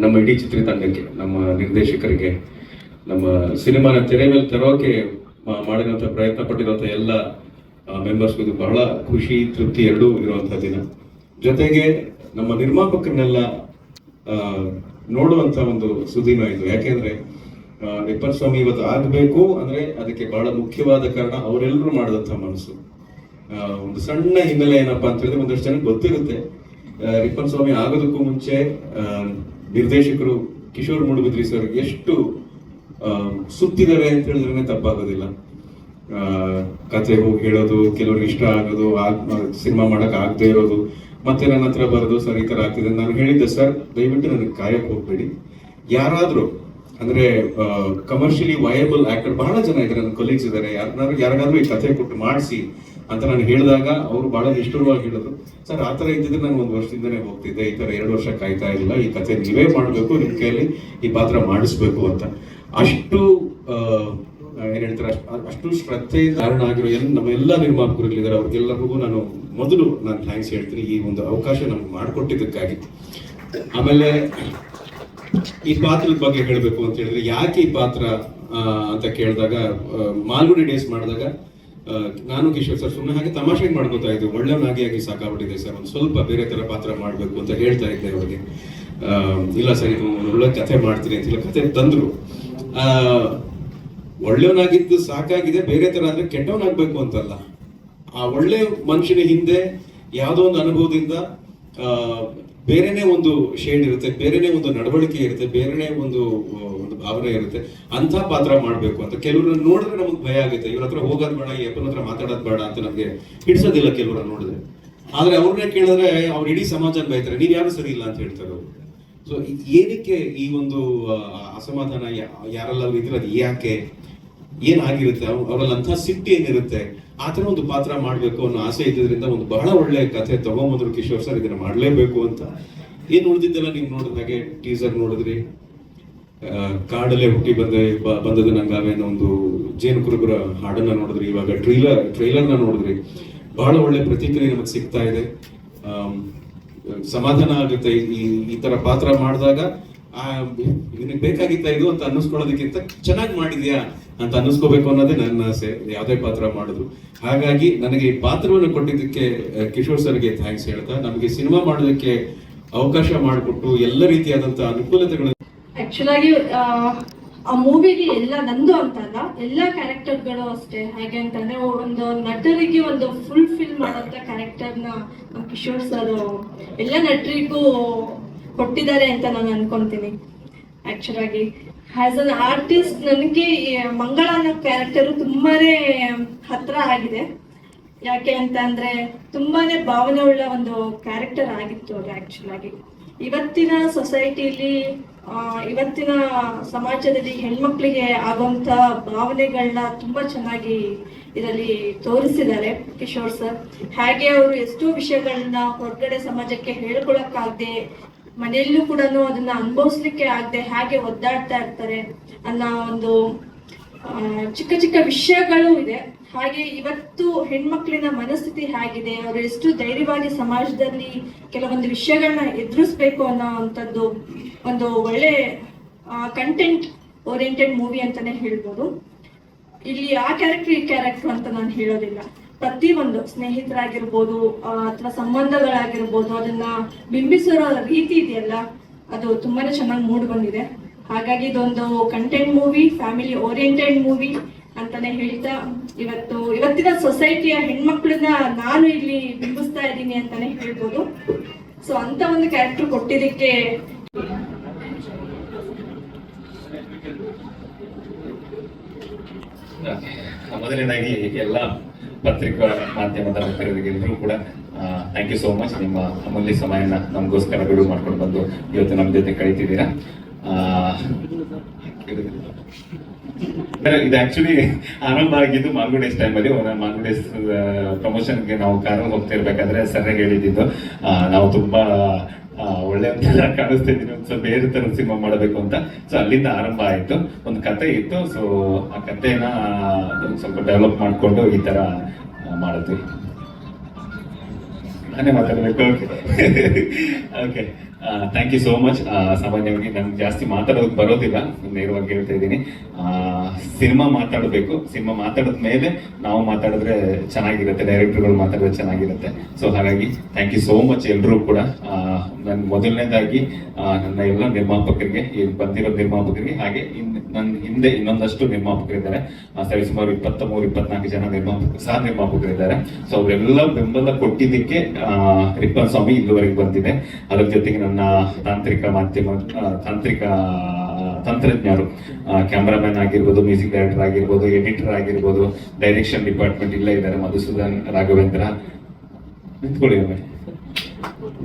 ನಮ್ಮ ಇಡೀ ಚಿತ್ರತಂಡಕ್ಕೆ ನಮ್ಮ ನಿರ್ದೇಶಕರಿಗೆ ನಮ್ಮ ಸಿನಿಮಾನ ತೆರೆ ಮೇಲೆ ತರೋಕೆ ಮಾಡಿದಂಥ ಪ್ರಯತ್ನ ಪಟ್ಟಿರುವಂಥ ಎಲ್ಲ ಮೆಂಬರ್ಸ್ಗೂ ಬಹಳ ಖುಷಿ ತೃಪ್ತಿ ಎರಡೂ ಇರುವಂಥ ದಿನ. ಜೊತೆಗೆ ನಮ್ಮ ನಿರ್ಮಾಪಕರನ್ನೆಲ್ಲ ನೋಡುವಂಥ ಒಂದು ಸುದಿನ ಇದು. ಯಾಕೆಂದ್ರೆ ಆ, ರಿಪ್ಪನ್ ಸ್ವಾಮಿ ಇವತ್ತು ಆಗಬೇಕು ಅಂದ್ರೆ ಅದಕ್ಕೆ ಬಹಳ ಮುಖ್ಯವಾದ ಕಾರಣ ಅವರೆಲ್ಲರೂ ಮಾಡಿದಂಥ ಮನಸ್ಸು. ಒಂದು ಸಣ್ಣ ಹಿನ್ನೆಲೆ ಏನಪ್ಪಾ ಅಂತ ಹೇಳಿದ್ರೆ ಒಂದಷ್ಟು ಜನಕ್ಕೆ ಗೊತ್ತಿರುತ್ತೆ. ರಿಪ್ಪನ್ ಸ್ವಾಮಿ ಆಗೋದಕ್ಕೂ ಮುಂಚೆ ನಿರ್ದೇಶಕರು ಕಿಶೋರ್ ಮೂಡುಬಿದ್ರಿ ಸರ್ ಎಷ್ಟು ಸುತ್ತಿದ್ದಾರೆ ಅಂತ ಹೇಳಿದ್ರೆ ತಪ್ಪಾಗೋದಿಲ್ಲ. ಕತೆ ಹೋಗಿ ಹೇಳೋದು, ಕೆಲವ್ರಿಗೆ ಇಷ್ಟ ಆಗೋದು ಸಿನಿಮಾ ಮಾಡಕ್ ಆಗದೆ ಇರೋದು, ಮತ್ತೆ ನನ್ನ ಹತ್ರ ಬರೋದು, ಸರ್, ಈ ತರ ಆಗ್ತಿದೆ ನಾನು ಹೇಳಿದ್ದೆ, ಸರ್, ದಯವಿಟ್ಟು ನನಗೆ ಕಾಯಕ್ಕೆ ಹೋಗ್ಬೇಡಿ. ಯಾರಾದರೂ, ಅಂದ್ರೆ ಕಮರ್ಷಿಯಲಿ ವಯಬಲ್ ಆಕ್ಟರ್ ಬಹಳ ಜನ ಇದ್ದಾರೆ, ನನ್ನ ಕೊಲೀಗ್ಸ್ ಇದ್ದಾರೆ ಯಾರನ್ನಾದ್ರೂ ಯಾರಿಗಾದ್ರೂ ಈ ಕಥೆ ಕೊಟ್ಟು ಮಾಡಿಸಿ ಅಂತ ನಾನು ಹೇಳಿದಾಗ ಅವರು ಬಹಳ ನಿಷ್ಠುರವಾಗಿ ಹೇಳಿದ್ರು. ಸರ್, ಆ ಥರ ಇದ್ದಿದ್ರೆ ನಾನು ಒಂದು ವರ್ಷದಿಂದನೇ ಹೋಗ್ತಿದ್ದೆ. ಈ ತರ ಎರಡು ವರ್ಷ ಕಾಯ್ತಾ ಇಲ್ಲ ಈ ಕಥೆ ನೀವೇ ಮಾಡಬೇಕು, ನಿಮ್ಮ ಕೈಯಲ್ಲಿ ಈ ಪಾತ್ರ ಮಾಡಿಸ್ಬೇಕು ಅಂತ. ಅಷ್ಟು ಏನು ಹೇಳ್ತಾರೆ, ಅಷ್ಟ್- ಶ್ರದ್ಧೆಯಿಂದ ಕಾರಣ ಆಗಿರೋ ಎಲ್ಲ, ನಮ್ಮ ಎಲ್ಲ ನಿರ್ಮಾಪಕರುಗಳಿದ್ದಾರೆ. ಅವ್ರಿಗೆಲ್ಲರಿಗೂ ನಾನು ಮೊದಲು ನಾನು ಥ್ಯಾಂಕ್ಸ್ ಹೇಳ್ತೀನಿ. ಈ ಒಂದು ಅವಕಾಶ ನಮ್ಗೆ ಮಾಡಿಕೊಟ್ಟಿದ್ದಕ್ಕಾಗಿ. ಆಮೇಲೆ, ಈ ಪಾತ್ರದ ಬಗ್ಗೆ ಹೇಳಬೇಕು ಅಂತ ಹೇಳಿದ್ರೆ, ಯಾಕೆ ಈ ಪಾತ್ರ ಅಂತ ಕೇಳಿದಾಗ ಮಾಲ್ಗುಡಿ ಡೇಸ್ ಮಾಡಿದಾಗ ನಾನು ಕಿಶೋರ್ ಸರ್ ಸುಮ್ಮನೆ ಹಾಗೆ ತಮಾಷೆ ಮಾಡ್ಕೋತಾ ಇದ್ದೆ. ಒಳ್ಳೆಯವನಾಗಿ ಆಗಿ ಸಾಕಾಗ್ಬಿಟ್ಟಿದೆ ಸರ್. ಒಂದು ಸ್ವಲ್ಪ ಬೇರೆ ಥರ ಪಾತ್ರ ಮಾಡಬೇಕು ಅಂತ ಹೇಳ್ತಾ ಇದ್ದೆ ಅವ್ರಿಗೆ. ಇಲ್ಲ ಸರ್, ಇದು ಒಳ್ಳೆ ಕಥೆ ಮಾಡ್ತೀನಿ ಅಂತ ಹೇಳಿ ಕಥೆ ತಂದರು. ಒಳ್ಳೆಯವನಾಗಿದ್ದು ಸಾಕಾಗಿದೆ, ಬೇರೆ ಥರ ಆದರೆ ಕೆಟ್ಟವನಾಗಬೇಕು ಅಂತಲ್ಲ. ಆ ಒಳ್ಳೆ ಮನುಷ್ಯನ ಹಿಂದೆ ಯಾವುದೋ ಒಂದು ಅನುಭವದಿಂದ ಬೇರೆನೇ ಒಂದು ಶೇಡ್ ಇರುತ್ತೆ, ಬೇರೆನೇ ಒಂದು ನಡವಳಿಕೆ ಇರುತ್ತೆ, ಬೇರೆನೇ ಒಂದು ಭಾವನೆ ಇರುತ್ತೆ. ಅಂತ ಪಾತ್ರ ಮಾಡ್ಬೇಕು ಅಂತ ಕೆಲವ್ರನ್ನ ನೋಡಿದ್ರೆ ನಮಗೆ ಭಯ ಆಗುತ್ತೆ. ಇವ್ರ ಹತ್ರ ಹೋಗೋದ್ ಬೇಡ, ಈ ಅಪ್ಪನ ಹತ್ರ ಮಾತಾಡೋದ್ ಬೇಡ ಅಂತ ನಮ್ಗೆ ಹಿಡಿಸೋದಿಲ್ಲ ಕೆಲವ್ರನ್ನ ನೋಡಿದ್ರೆ. ಆದ್ರೆ ಅವ್ರನ್ನೇ ಕೇಳಿದ್ರೆ ಅವ್ರು ಇಡೀ ಸಮಾಜ ಬೈತಾರೆ. ನೀವ್ ಯಾರು ಸರಿ ಇಲ್ಲ ಅಂತ ಹೇಳ್ತಾರೆ ಅವರು. ಸೊ ಏನಕ್ಕೆ ಈ ಒಂದು ಅಸಮಾಧಾನ ಯಾರೆಲ್ಲ ಇದ್ರೆ ಅದು ಯಾಕೆ? ಏನಾಗಿರುತ್ತೆ ಅವ್ರ- ಅವರಲ್ಲಿ ಅಂಥ ಸಿಟ್ಟು ಏನಿರುತ್ತೆ? ಆ ಥರ ಒಂದು ಪಾತ್ರ ಮಾಡಬೇಕು ಅನ್ನೋ ಆಸೆ ಇದ್ದಿದ್ರಿಂದ ಒಂದು ಬಹಳ ಒಳ್ಳೆ ಕಥೆ ತಗೊಂಬಂದ್ರು ಕಿಶೋರ್ ಸರ್ ಇದನ್ನ ಮಾಡಲೇಬೇಕು ಅಂತ. ಏನ್ ಉಳಿದಿದ್ದೆಲ್ಲ ನೀವು ನೋಡಿದ ಹಾಗೆ ಟೀಸರ್ ನೋಡಿದ್ರಿ? ಕಾಡಲ್ಲೇ ಹುಟ್ಟಿ ಬಂದೆ, ಬ- ಬಂದದ ನಂಗಾವೆ ಅನ್ನೋ ಒಂದು ಜೇನು ಕುರುಬರ ಹಾಡನ್ನ ನೋಡಿದ್ರಿ, ಇವಾಗ ಟ್ರೈಲರ್ ಟ್ರೈಲರ್ನ ನೋಡಿದ್ರಿ. ಬಹಳ ಒಳ್ಳೆ ಪ್ರತಿಕ್ರಿಯೆ ನಮಗೆ ಸಿಗ್ತಾ ಇದೆ. ಸಮಾಧಾನ ಆಗುತ್ತೆ ಈ ಈ ತರ ಪಾತ್ರ ಮಾಡಿದಾಗ ನಿನಗೆ ಬೇಕಾಗಿತ್ತ ಇದು ಅಂತ ಅನ್ನಿಸ್ಕೊಳ್ಳೋದಕ್ಕಿಂತ ಚೆನ್ನಾಗಿ ಮಾಡಿದ್ಯಾ ಅಂತ ಅನ್ನಿಸ್ಕೋಬೇಕು ಅನ್ನೋದೇ ನನ್ನ ಆಸೆ. ಯಾವುದೇ ಪಾತ್ರ ಮಾಡಿದ್ರು. ಹಾಗಾಗಿ ನನಗೆ ಈ ಪಾತ್ರವನ್ನು ಕೊಟ್ಟಿದ್ದಕ್ಕೆ ಕಿಶೋರ್ ಸರ್ಗೆ ಥ್ಯಾಂಕ್ಸ್ ಹೇಳ್ತಾ, ನಮಗೆ ಸಿನಿಮಾ ಮಾಡೋದಕ್ಕೆ ಅವಕಾಶ ಮಾಡಿಕೊಟ್ಟು ಎಲ್ಲ ರೀತಿಯಾದಂತಹ ಅನುಕೂಲತೆಗಳು ಆಕ್ಚುಲ್ ಆಗಿ ಆ, ಮೂವಿಗೆ ಎಲ್ಲ ನಂದು ಅಂತಲ್ಲ ಎಲ್ಲ ಕ್ಯಾರೆಕ್ಟರ್ಗಳು ಅಷ್ಟೇ. ಹೇಗೆ ಅಂತಂದ್ರೆ ಒಂದು ನಟರಿಗೆ ಒಂದು ಫುಲ್ ಫಿಲ್ ಮಾಡೋಂಥ ಕ್ಯಾರೆಕ್ಟರ್ನ ಕಿಶೋರ್ ಸರ್ ಎಲ್ಲ ನಟರಿಗೂ ಕೊಟ್ಟಿದ್ದಾರೆ ಅಂತ ನಾನು ಅನ್ಕೊಂತೀನಿ. ಆಕ್ಚುಲ್ ಆಗಿ ಆಸ್ ಅನ್ ಆರ್ಟಿಸ್ಟ್ ನನಗೆ ಮಂಗಳ ಅನ್ನೋ ಕ್ಯಾರೆಕ್ಟರ್ ತುಂಬಾನೇ ಹತ್ರ ಆಗಿದೆ. ಯಾಕೆ ಅಂತ ಅಂದ್ರೆ ತುಂಬಾನೇ ಭಾವನೆ ಉಳ್ಳ ಒಂದು ಕ್ಯಾರೆಕ್ಟರ್ ಆಗಿತ್ತು ಅದು ಆಕ್ಚುಲ್ ಆಗಿ. ಇವತ್ತಿನ ಸೊಸೈಟಿಲಿ ಇವತ್ತಿನ ಸಮಾಜದಲ್ಲಿ ಹೆಣ್ಮಕ್ಳಿಗೆ ಆಗುವಂತ ಭಾವನೆಗಳನ್ನ ತುಂಬಾ ಚೆನ್ನಾಗಿ ಇದರಲ್ಲಿ ತೋರಿಸಿದ್ದಾರೆ ಕಿಶೋರ್ ಸರ್. ಹಾಗೆ ಅವರು ಎಷ್ಟೋ ವಿಷಯಗಳನ್ನ ಹೊರಗಡೆ ಸಮಾಜಕ್ಕೆ ಹೇಳ್ಕೊಳಕ್ಕಾಗದೆ, ಮನೆಯಲ್ಲೂ ಕೂಡ ಅದನ್ನ ಅನುಭವಿಸ್ಲಿಕ್ಕೆ ಆಗದೆ ಹಾಗೆ ಒದ್ದಾಡ್ತಾ ಇರ್ತಾರೆ ಅನ್ನೋ ಒಂದು ಚಿಕ್ಕ ಚಿಕ್ಕ ವಿಷಯಗಳು ಇದೆ. ಹಾಗೆ ಇವತ್ತು ಹೆಣ್ಮಕ್ಳಿನ ಮನಸ್ಥಿತಿ ಹೇಗಿದೆ? ಅವರು ಎಷ್ಟು ಧೈರ್ಯವಾಗಿ ಸಮಾಜದಲ್ಲಿ ಕೆಲವೊಂದು ವಿಷಯಗಳನ್ನ ಎದುರಿಸ್ಬೇಕು ಅನ್ನೋ ಅಂಥದ್ದು ಒಂದು ಒಳ್ಳೆ ಕಂಟೆಂಟ್ ಓರಿಯೆಂಟೆಡ್ ಮೂವಿ ಅಂತಾನೆ ಹೇಳ್ಬೋದು. ಇಲ್ಲಿ ಆ ಕ್ಯಾರೆಕ್ಟರ್ ಈ ಕ್ಯಾರೆಕ್ಟರ್ ಅಂತ ನಾನು ಹೇಳೋದಿಲ್ಲ. ಪ್ರತಿ ಒಂದು ಸ್ನೇಹಿತರಾಗಿರ್ಬೋದು ಅಥವಾ ಸಂಬಂಧಗಳಾಗಿರ್ಬೋದು, ಅದನ್ನ ಬಿಂಬಿಸೋ ರೀತಿ ಇದೆಯಲ್ಲ, ಅದು ತುಂಬಾನೇ ಚೆನ್ನಾಗಿ ಮೂಡ್ ಹಾಗಾಗಿ ಇದೊಂದು content movie family oriented movie ಅಂತಾನೆ ಹೇಳ್ತಾ, ಇವತ್ತು, ಇವತ್ತಿನ ಸೊಸೈಟಿಯ ಹೆಣ್ಮಕ್ಳನ್ನ ನಾನು ಇಲ್ಲಿ ಬಿಂಬಿಸ್ತಾ ಇದ್ದೀನಿ ಅಂತಾನೆ ಹೇಳ್ಬೋದು. ಸೊ ಅಂತ ಒಂದು ಕ್ಯಾರೆಕ್ಟರ್ ಕೊಟ್ಟಿದ್ದಕ್ಕೆ ಮೊದಲನೇದಾಗಿ ಎಲ್ಲ ಪತ್ರಿಕಾ ಮಾಧ್ಯಮದ ಮುಖ್ಯರಿಗೆಲ್ಲರೂ ಕೂಡ ಥ್ಯಾಂಕ್ ಯು ಸೋ ಮಚ್ ನಿಮ್ಮ ಅಮೂಲ್ಯ ಸಮಯನ ನಮಗೋಸ್ಕರ ಬಿಡುವು ಮಾಡ್ಕೊಂಡು ಬಂದು ಇವತ್ತು ನಮ್ಮ ಜೊತೆ ಕಳೀತಿದ್ದೀರಾ. ಇದು ಆಕ್ಚುಲಿ ಆರಂಭ ಆಗಿದ್ದು ಮಾಲ್ಗುಡೇಸ್ ಟೈಮಲ್ಲಿ ಮಾಲ್ಗುಡೇಸ್ ಪ್ರಮೋಷನ್ಗೆ ನಾವು ಕಾರಲ್ಲಿ ಹೋಗ್ತಾ ಇರ್ಬೇಕಾದ್ರೆ ಸರ್ಯಾಗಿ ಹೇಳಿದ್ದು. ನಾವು ತುಂಬಾ ಒಳ್ಳೆ ಕಾಣಿಸ್ತಾ ಇದ್ದೀನಿ ಒಂದು ಸ್ವಲ್ಪ ಬೇರೆ ತರ ಸಿನಿಮಾ ಮಾಡಬೇಕು ಅಂತ. ಸೊ ಅಲ್ಲಿಂದ ಆರಂಭ ಆಯ್ತು. ಒಂದು ಕತೆ ಇತ್ತು. ಸೊ ಆ ಕಥೆನ ಸ್ವಲ್ಪ ಡೆವಲಪ್ ಮಾಡ್ಕೊಂಡು ಈ ತರ ಮಾಡಿದ್ವಿ. ನಾನೇ ಮಾತಾಡ್ಬೇಕು okay thank you so much ಸಾಮಾನ್ಯವಾಗಿ ನನ್ಗೆ ಜಾಸ್ತಿ ಮಾತಾಡೋದಕ್ಕೆ ಬರೋದಿಲ್ಲ ನೇರವಾಗಿ ಹೇಳ್ತಾ ಇದ್ದೀನಿ. ಸಿನಿಮಾ ಮಾತಾಡಬೇಕು. ಸಿನಿಮಾ ಮಾತಾಡಿದ ಮೇಲೆ ನಾವು ಮಾತಾಡಿದ್ರೆ ಚೆನ್ನಾಗಿರುತ್ತೆ, ಡೈರೆಕ್ಟರ್ಗಳು ಮಾತಾಡಿದ್ರೆ ಚೆನ್ನಾಗಿರುತ್ತೆ. ಸೊ ಹಾಗಾಗಿ ಥ್ಯಾಂಕ್ ಯು ಸೋ ಮಚ್ ಎಲ್ಲರೂ ಕೂಡ. ನನ್ನ ಮೊದಲನೇದಾಗಿ ನನ್ನ ಎಲ್ಲ ನಿರ್ಮಾಪಕರಿಗೆ ಬಂದಿರೋ ನಿರ್ಮಾಪಕರಿಗೆ, ಹಾಗೆ ಇನ್ ನನ್ನ ಹಿಂದೆ ಇನ್ನೊಂದಷ್ಟು ನಿರ್ಮಾಪಕರಿದ್ದಾರೆ. ಸರಿ ಸುಮಾರು ಇಪ್ಪತ್ತ ಮೂರು ಇಪ್ಪತ್ನಾಲ್ಕು ಜನ ನಿರ್ಮಾಪಕ, ಸಹ ನಿರ್ಮಾಪಕರಿದ್ದಾರೆ. ಸೊ ಅವರೆಲ್ಲ ಬೆಂಬಲ ಕೊಟ್ಟಿದ್ದಕ್ಕೆ ರಿಪ್ಪನ್ ಸ್ವಾಮಿ ಇಲ್ಲಿವರೆಗೆ ಬಂದಿದೆ. ಅದರ ಜೊತೆಗೆ ನನ್ನ ತಾಂತ್ರಿಕ ಮಾಧ್ಯಮ ತಾಂತ್ರಿಕ ತಂತ್ರಜ್ಞರು ಕ್ಯಾಮ್ರಾಮನ್ ಆಗಿರ್ಬೋದು, ಮ್ಯೂಸಿಕ್ ಡೈರೆಕ್ಟರ್ ಆಗಿರ್ಬೋದು, ಎಡಿಟರ್ ಆಗಿರ್ಬೋದು, ಡೈರೆಕ್ಷನ್ ಡಿಪಾರ್ಟ್ಮೆಂಟ್ ಇಲ್ಲೇ ಇದ್ದಾರೆ ಮಧುಸೂದನ್ ರಾಘವೇಂದ್ರ. ನಿಂತ್ಕೊಳ್ಳಿ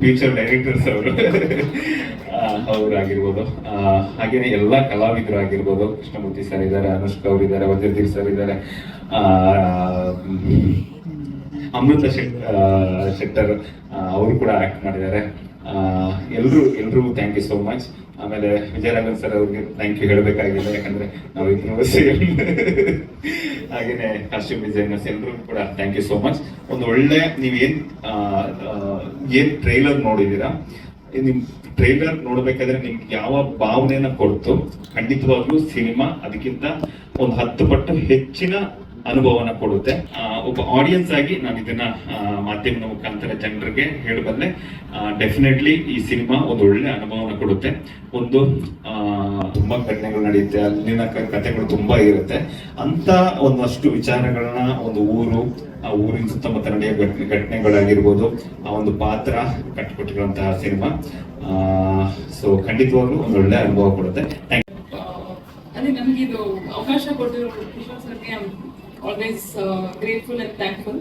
ಫ್ಯೂಚರ್ ಡೈರೆಕ್ಟರ್ಸ್ ಅವರು. ಅವರಾಗಿರ್ಬೋದು ಹಾಗೇನೆ ಎಲ್ಲ ಕಲಾವಿದರು ಆಗಿರ್ಬೋದು. ಕೃಷ್ಣಮೂರ್ತಿ ಸರ್ ಇದ್ದಾರೆ, ಅನುಷ್ಕಾ ಅವರು ಇದ್ದಾರೆ, ವಜ್ರದೀಪ್ ಸರ್ ಇದ್ದಾರೆ. ಅಮೃತ ಶೆಟ್ ಶೆಟ್ಟರ್ ಅವರು ಕೂಡ ಆಕ್ಟ್ ಮಾಡಿದ್ದಾರೆ. ಎಲ್ಲರೂ ಎಲ್ರಿಗೂ ಥ್ಯಾಂಕ್ ಯು ಸೋ ಮಚ್ ಆಮೇಲೆ ವಿಜಯರಾಘವನ್ ಸರ್ ಅವ್ರಿಗೆ ಥ್ಯಾಂಕ್ ಯು ಹೇಳಬೇಕಾಗಿಲ್ಲ ಯಾಕಂದ್ರೆ ನಾವು ಸೇಮ್ ಹಾಗೇನೆ ಕಾಸ್ಟ್ಯೂಮ್ ಡಿಸೈನರ್ಸ್ ಎಲ್ಲರೂ ಕೂಡ ಥ್ಯಾಂಕ್ ಯು ಸೋ ಮಚ್ ಒಂದು ಒಳ್ಳೆ ನೀವೇನ್ ಏನು ಟ್ರೈಲರ್ ನೋಡಿದೀರಾ, ನಿಮ್ ಟ್ರೈಲರ್ ನೋಡ್ಬೇಕಾದ್ರೆ ನಿಮ್ಗೆ ಯಾವ ಭಾವನೆಯನ್ನ ಕೊಡ್ತು, ಖಂಡಿತವಾಗ್ಲೂ ಸಿನಿಮಾ ಅದಕ್ಕಿಂತ ಒಂದು ಹತ್ತು ಪಟ್ಟು ಹೆಚ್ಚಿನ ಅನುಭವನ ಕೊಡುತ್ತೆ. ಒಬ್ಬ ಆಡಿಯನ್ಸ್ ಆಗಿ ನಾನು ಇದನ್ನ ಮಾಧ್ಯಮದ ಮುಖಾಂತರ ಜನರಿಗೆ ಹೇಳಬಲ್ಲೆ ಡೆಫಿನೆಟ್ಲಿ ಈ ಸಿನಿಮಾ ಒಂದು ಒಳ್ಳೆ ಅನುಭವನ ಕೊಡುತ್ತೆ. ಒಂದು ತುಂಬಾ ಘಟನೆಗಳು ನಡೆಯುತ್ತೆ. ಅಲ್ಲಿನ ಕಥೆಗಳು ತುಂಬಾ ಇರುತ್ತೆ. ಅಂತ ಒಂದಷ್ಟು ವಿಚಾರಗಳನ್ನ ಒಂದು ಊರು, ಆ ಊರಿನ ಸುತ್ತಮುತ್ತ ನಡೆಯೋ ಘಟನೆ ಘಟನೆಗಳಾಗಿರ್ಬೋದು, ಆ ಒಂದು ಪಾತ್ರ ಕಟ್ಟಿಕೊಟ್ಟಿರುವಂತಹ ಸಿನಿಮಾ. ಸೊ ಖಂಡಿತವಾಗ್ಲೂ ಒಂದು ಒಳ್ಳೆ ಅನುಭವ ಕೊಡುತ್ತೆ. ಅದೇ ನಮಗೆ ಇದು ಅವಕಾಶ ಕೊಟ್ಟಿರೋ ಆಲ್ವೇಸ್ ಗ್ರೇಟ್ಫುಲ್ ಅಂಡ್ ಥ್ಯಾಂಕ್ಫುಲ್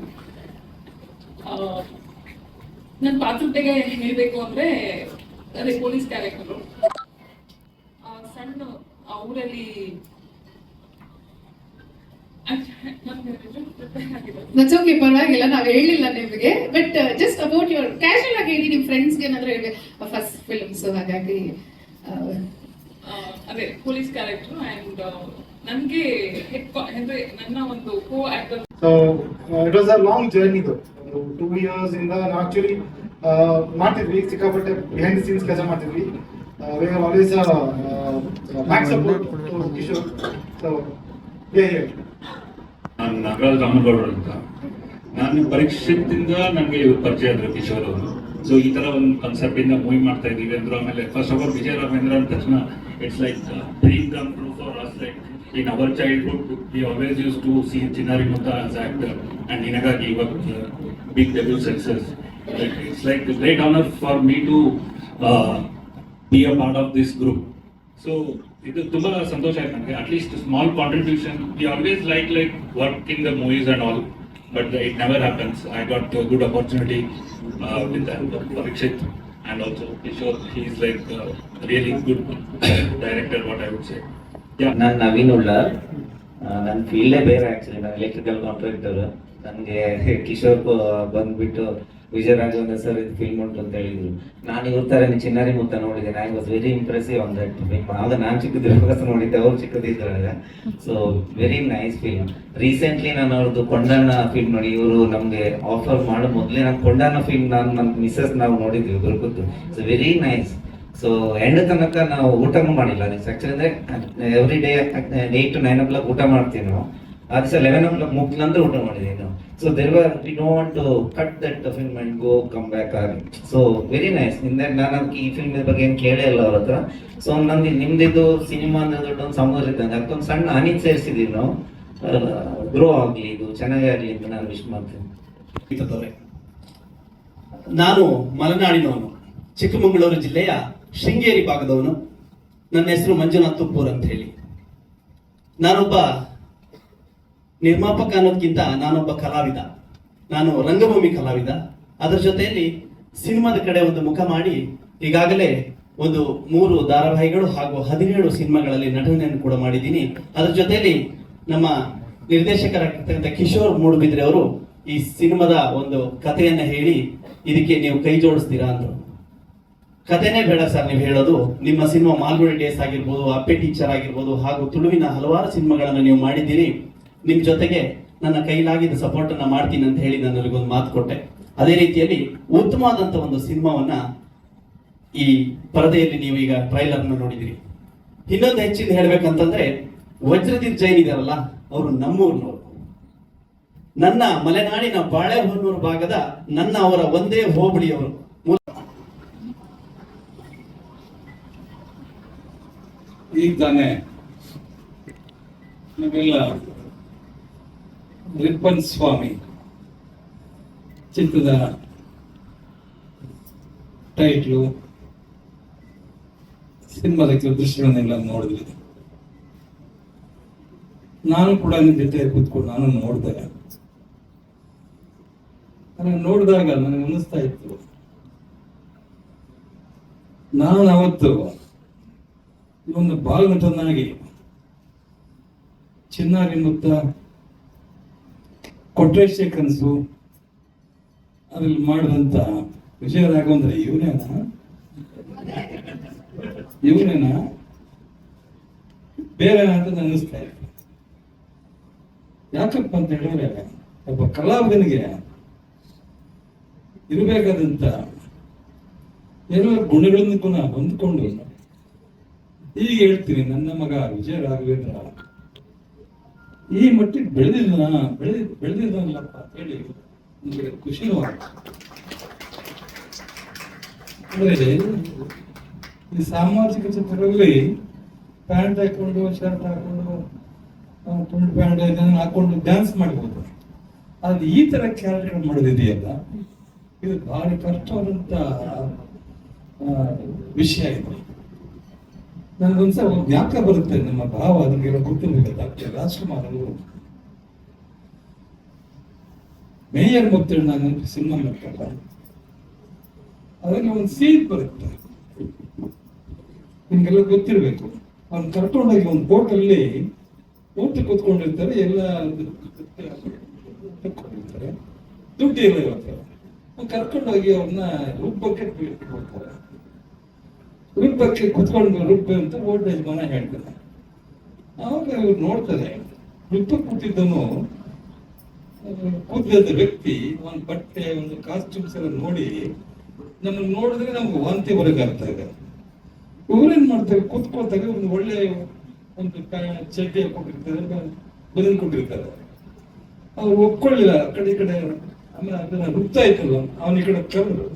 ನನ್ನ ಪಾತ್ರತೆಗೆ ಹೇಳಬೇಕು ಅಂದ್ರೆ ಅದೇ ಪೊಲೀಸ್ ಕ್ಯಾರೆಕ್ಟರು ಸಣ್ಣ ಊರಲ್ಲಿ ದಟ್ಸ್ ಓಕೆ ಪರವಾಗಿಲ್ಲ ನಾವು ಹೇಳಿಲ್ಲ ನಿಮಗೆ but just about your casual ಆಗಿ ಹೇಳಿ ನಿಮ್ಮ ಫ್ರೆಂಡ್ಸ್ಗೆ ಏನಾದರೂ ಹೇಳಿ ಫಸ್ಟ್ ಫಿಲ್ಮ್ಸ್ ಹಾಗಾಗಿ ಆ, ಅದೇ ಪೊಲೀಸ್ ಕ್ಯಾರೆಕ್ಟರ್ ಅಂಡ್ ನನಗೆ ಅಂದ್ರೆ ನನ್ನ ಒಂದು co actor so it was a long journey ಇದು ಒಂದು ಟೂ ಇಯರ್ಸ್ ಇಂದ ನಾವು ಆಕ್ಚುಲಿ ಮಾಡ್ತಿದ್ವಿ ಸಿಕ್ಕಾಪಟ್ಟೆ ಬಿಹೈಂಡ್ ಸೀನ್ಸ್ ಕೆಲಸ ಮಾಡ್ತಿದ್ವಿ. We are always back support Kishore so ನಾನು ನಾಗರಾಜ್ ರಾಮಗೌಡರು ಅಂತ. ನಾನು ಪರೀಕ್ಷಿತಿಂದ ನನಗೆ ಪರಿಚಯ ಆದರು ಕಿಶೋರ್ ಅವರು. ಸೊ ಈ ಥರ ಒಂದು ಕನ್ಸೆಪ್ಟ್ ಇಂದ ಮೂವಿ ಮಾಡ್ತಾ ಇದ್ದೀವಿ ಅಂದರು ಆಮೇಲೆ first of all Vijaya Raghavendra ಅಂದ ತಕ್ಷಣ it's like dream come true for us like in our childhood we always use to see Chinnari Mutta as actor and Ninagagi ಇವಾಗ big debut success it's like great honour for me to be a part of this group so ಇದು ತುಂಬಾ ಸಂತೋಷ ಆಯ್ತು ನನಗೆ at least small contribution we always like like work in the movies and all but it never happens I got good opportunity with Parikshit and also Kishore he is like really good director what I would say ನಾನು ನವೀನ್ ಉಳ್ಳ ನನ್ನ ಫೀಲ್ಡೇ ಬೇರೆ actually ನಾನು electrical contractor ನನಗೆ ಕಿಶೋರ್ ಬಂದ್ಬಿಟ್ಟು Vijaya Raghavendra sir ಇದು film ಉಂಟು ಅಂತ ಹೇಳಿದ್ರು. ನಾನು ಇವ್ರ ತರ ಚಿನ್ನಾರಿ ಮುತ್ತ ನೋಡಿದ್ದೇನೆ. I was very impressive on that film ಆಗ ನಾನು ಚಿಕ್ಕದಿರುವಾಗ ನೋಡಿದ್ದೆ, ಅವ್ರು ಚಿಕ್ಕದಿದ್ದಾಗ so very nice film recently ನಾನು ಅವ್ರದ್ದು ಕೊಂಡಣ್ಣ ಫಿಲ್ಮ್ ನೋಡಿ, ಇವರು ನಮಗೆ ಆಫರ್ ಮಾಡೋ. ಮೊದಲೇ ನಾನು ಕೊಂಡಣ್ಣ ಫಿಲ್ಮ್ ನಾನು ನನ್ನ ಮಿಸ್ಸಸ್ ನಾವು ನೋಡಿದ್ವಿ, ಗುರುಕುತ್ತು. So very nice so end ತನಕ ನಾವು ಊಟನೂ ಮಾಡಿಲ್ಲ. ನೆಕ್ಸ್ಟ್ ಆಕ್ಚುಲಿ ಅಂದ್ರೆ every day eight to nine o'clock ಊಟ ಮಾಡ್ತೀವಿ ನಾವು ಆ ದಿವಸ ಲೆವೆನ್ ಓ ಕ್ಲಾಕ್ ಮುಗ್ಲಂದ್ರೆ ಊಟ ಮಾಡಿದ್ವಿ ನಾವು so there were we don't to cut that film and go come back or so very nice ಇಂದ ನಾನು ಅದಕ್ಕೆ ಈ ಫಿಲ್ಮ್ ಬಗ್ಗೆ ಏನು ಕೇಳೇ ಇಲ್ಲ ಅವ್ರ ಹತ್ರ. ಸೊ ನಂದು ನಿಮ್ದಿದ್ದು ಸಿನಿಮಾ ಅಂದ್ರೆ ದೊಡ್ಡ ಒಂದು ಸಮುದ್ರ ಇದ್ದಂಗೆ ಅದಕ್ಕೊಂದು ಸಣ್ಣ ಹನಿ ಸೇರಿಸಿದೀವಿ ನಾವು. ಗ್ರೋ ಆಗಲಿ, ಇದು ಚೆನ್ನಾಗಿ ಆಗಲಿ ಅಂತ ನಾನು ವಿಶ್ ಮಾಡ್ತೀನಿ. ನಾನು ಮಲೆನಾಡಿನವನು. ಚಿಕ್ಕಮಗಳೂರು ಜಿಲ್ಲೆಯ ಶೃಂಗೇರಿ ಭಾಗದವನು. ನನ್ನ ಹೆಸರು ಮಂಜುನಾಥ್ ತುಪ್ಪೂರ್ ಅಂತ ಹೇಳಿ. ನಾನೊಬ್ಬ ನಿರ್ಮಾಪಕ ಅನ್ನೋದಕ್ಕಿಂತ ನಾನೊಬ್ಬ ಕಲಾವಿದ. ನಾನು ರಂಗಭೂಮಿ ಕಲಾವಿದ. ಅದರ ಜೊತೆಯಲ್ಲಿ ಸಿನಿಮಾದ ಕಡೆ ಒಂದು ಮುಖ ಮಾಡಿ ಈಗಾಗಲೇ ಒಂದು ಮೂರು ಧಾರಾವಾಹಿಗಳು ಹಾಗೂ ಹದಿನೇಳು ಸಿನಿಮಾಗಳಲ್ಲಿ ನಟನೆಯನ್ನು ಕೂಡ ಮಾಡಿದ್ದೀನಿ. ಅದರ ಜೊತೆಯಲ್ಲಿ ನಮ್ಮ ನಿರ್ದೇಶಕರಾಗಿರ್ತಕ್ಕಂಥ ಕಿಶೋರ್ ಮೂಡುಬಿದ್ರೆ ಅವರು ಈ ಸಿನಿಮಾದ ಒಂದು ಕಥೆಯನ್ನು ಹೇಳಿ ಇದಕ್ಕೆ ನೀವು ಕೈ ಜೋಡಿಸ್ತೀರಾ ಅಂದ್ರು. ಕಥೆನೇ ಬೇಡ ಸರ್ ನೀವು ಹೇಳೋದು. ನಿಮ್ಮ ಸಿನಿಮಾ ಮಾಲ್ಗುಡಿ ಡೇಸ್ ಆಗಿರ್ಬೋದು, ಅಪ್ಪೆ ಟೀಚರ್ ಆಗಿರ್ಬೋದು, ಹಾಗೂ ತುಳುವಿನ ಹಲವಾರು ಸಿನಿಮಾಗಳನ್ನು ನೀವು ಮಾಡಿದ್ದೀರಿ. ನಿಮ್ಮ ಜೊತೆಗೆ ನನ್ನ ಕೈಲಾಗಿದ್ದ ಸಪೋರ್ಟ್ ಅನ್ನ ಮಾಡ್ತೀನಿ ಅಂತ ಹೇಳಿ ನಾನು ಒಂದು ಮಾತು ಕೊಟ್ಟೆ. ಅದೇ ರೀತಿಯಲ್ಲಿ ಉತ್ತಮವಾದಂತ ಒಂದು ಸಿನಿಮಾವನ್ನ ಈ ಪರದೆಯಲ್ಲಿ ನೀವು ಈಗ ಟ್ರೈಲರ್ನ ನೋಡಿದಿರಿ ಇನ್ನೊಂದು ಹೆಚ್ಚಿಂದ ಹೇಳ್ಬೇಕಂತಂದ್ರೆ ವಜ್ರದೀಪ್ ಜೈನ್ ಇದಾರಲ್ಲ, ಅವರು ನಮ್ಮೂರ್ನವರು. ನನ್ನ ಮಲೆನಾಡಿನ ಬಾಳೆಹೊನ್ನೂರು ಭಾಗದ ನನ್ನ ಅವರ ಒಂದೇ ಹೋಬಳಿಯವರು. ಈಗ ತಾನೇ ರಿಪ್ಪನ್ ಸ್ವಾಮಿ ಚಿತ್ರದ ಟೈಟ್ಲು ಸಿನಿಮಾದ ಕೆಲವು ದೃಶ್ಯಗಳನ್ನೆಲ್ಲ ನೋಡಿದ್ವಿ. ನಾನು ಕೂಡ ನಿಮ್ಮ ಜೊತೆ ಕೂತ್ಕೊಂಡು ನಾನು ನೋಡಿದೆ. ನನಗೆ ನೋಡಿದಾಗ ನನಗೆ ಅನ್ನಿಸ್ತಾ ಇತ್ತು. ನಾನು ಅವತ್ತು ಒಂದು ಬಾಲನಟನಾಗಿ ಚಿನ್ನಾರಿ ಮುತ್ತ ಕೊಟ್ರೇಶ ಕನಸು ಅದ್ರಲ್ಲಿ ಮಾಡಿದಂತ ವಿಜಯ ರಾಘವೇಂದ್ರ ಇವನೇನ? ಇವನೇನ? ಬೇರೆ ಅಂತ ಅನ್ನಿಸ್ತಾ ಇದೆ ಯಾಕಪ್ಪ ಅಂತ ಹೇಳಿದ್ರೆ, ಒಬ್ಬ ಕಲಾವಿದನಿಗೆ ಇರಬೇಕಾದಂತ ಎಲ್ಲ ಗುಣಗಳನ್ನು ಪುನಃ ಹೊಂದ್ಕೊಂಡು ಈಗ ಹೇಳ್ತೀನಿ, ನನ್ನ ಮಗ ವಿಜಯ ರಾಘವೇಂದ್ರ. ಈ ಮಟ್ಟಿಗೆ ಬೆಳೆದಿಲ್ಲ ಬೆಳೆದ ಬೆಳೆದಿದ್ದಾನಲ್ಲಪ್ಪ ಅಂತ ಹೇಳಿ ನನಗೆ ಖುಷಿನೂ ಆಗುತ್ತೆ ಈ ಸಾಮಾಜಿಕ ಚಿತ್ರಗಳಲ್ಲಿ ಪ್ಯಾಂಟ್ ಹಾಕೊಂಡು, ಶರ್ಟ್ ಹಾಕೊಂಡು ತುಂಡು ಪ್ಯಾಂಟ್ ಹಾಕೊಂಡು ಡ್ಯಾನ್ಸ್ ಮಾಡ್ಬೋದು ಆದ್ರೆ ಈ ತರ ಕ್ಯಾರೆಕ್ಟರ್ ಮಾಡೋದಿದೆಯಲ್ಲ? ಇದು ಭಾರಿ ಕಷ್ಟವಾದಂತ ವಿಷಯ ಇದು. ನನಗೊಂದ್ಸಲ ಒಂದು ಜ್ಞಾಪಕ ಬರುತ್ತೆ, ನಮ್ಮ ಭಾವ ಅದಕ್ಕೆ ಗೊತ್ತಿರಲಿಲ್ಲ ಡಾಕ್ಟರ್ ರಾಜ್ಕುಮಾರ್ ಅವರು. ಮೇಯರ್ ಮುತ್ತೇಳಿ ನಾನು ಸಿನಿಮಾ ಮಾಡ್ತಲ್ಲ ಅದಕ್ಕೆ ಒಂದು ಸೀನ್ ಬರುತ್ತೆ. ನಿಮ್ಗೆಲ್ಲ ಗೊತ್ತಿರಬೇಕು. ಅವ್ನು ಕರ್ಕೊಂಡೋಗಿ ಒಂದು ಬೋಟಲ್ಲಿ ಊಟ ಕೂತ್ಕೊಂಡಿರ್ತಾರೆ, ಎಲ್ಲ ದುಡ್ಡು ಎಲ್ಲ ಅವ್ನು ಕರ್ಕೊಂಡೋಗಿ ಅವ್ರನ್ನ ರುಬ್ಬಕ್ಕೆ ಬಿಡ್ತಾರೆ. ರುಬ್ಬಕ್ಕೆ ಕುತ್ಕೊಂಡು ರುಬ್ಬೆ ಅಂತ ಓಟ್ ಯಜಮಾನ ಹೇಳ್ತಾನೆ ಆವಾಗ ಇವ್ರು ನೋಡ್ತಾರೆ ರುಬ್ಬಕ್ಕೆ ಕೂತಿದ್ದನು ಕೂತಿದ್ದ ವ್ಯಕ್ತಿ ಒಂದು ಬಟ್ಟೆ, ಒಂದು ಕಾಸ್ಟ್ಯೂಮ್ಸ್ ಎಲ್ಲ ನೋಡಿ ನಮ್ಮನ್ನು ನೋಡಿದ್ರೆ ನಮ್ಗೆ ವಾಂತಿ ಹೊರಗೆ ಆಗ್ತಾ ಇದೆ. ಇವ್ರೇನ್ ಮಾಡ್ತಾರೆ, ಕೂತ್ಕೊಳ್ತಾರೆ, ಒಂದು ಒಳ್ಳೆ ಒಂದು ಚಡ್ಡಿ ಕೊಟ್ಟಿರ್ತಾರೆ ಬದಲು ಕೊಟ್ಟಿರ್ತಾರೆ. ಅವ್ರು ಒಪ್ಕೊಳ್ಳಿಲ್ಲ, ಆ ಕಡೆ ಈ ಕಡೆ, ಆಮೇಲೆ ಅದನ್ನ ರುಬ್ತಾ ಇತ್ತಲ್ಲ ಅವನ ಈ ಕಡೆ ಕರೆದ್ರು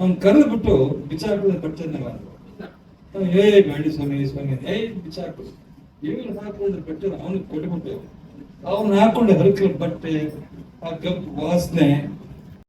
ಅವ್ನು ಕರೆದು ಬಿಟ್ಟು ಬಟ್ಟೆನೆಲ್ಲ ಏಯ್ ಏ ಬೇಡಿ ಸ್ವಾಮಿ ಸ್ವಾಮಿ ಏ ಬಿಚಾಕು ಇವ್ರು ಹಾಕೊಂಡು ಬಟ್ಟೆ ಅವನಿಗೆ ಕೊಟ್ಬಿಟ್ಟು, ಅವ್ನು ಹಾಕೊಂಡು ಹರಕ ಬಟ್ಟೆ, ಆ ಗಪ್ ವಾಸನೆ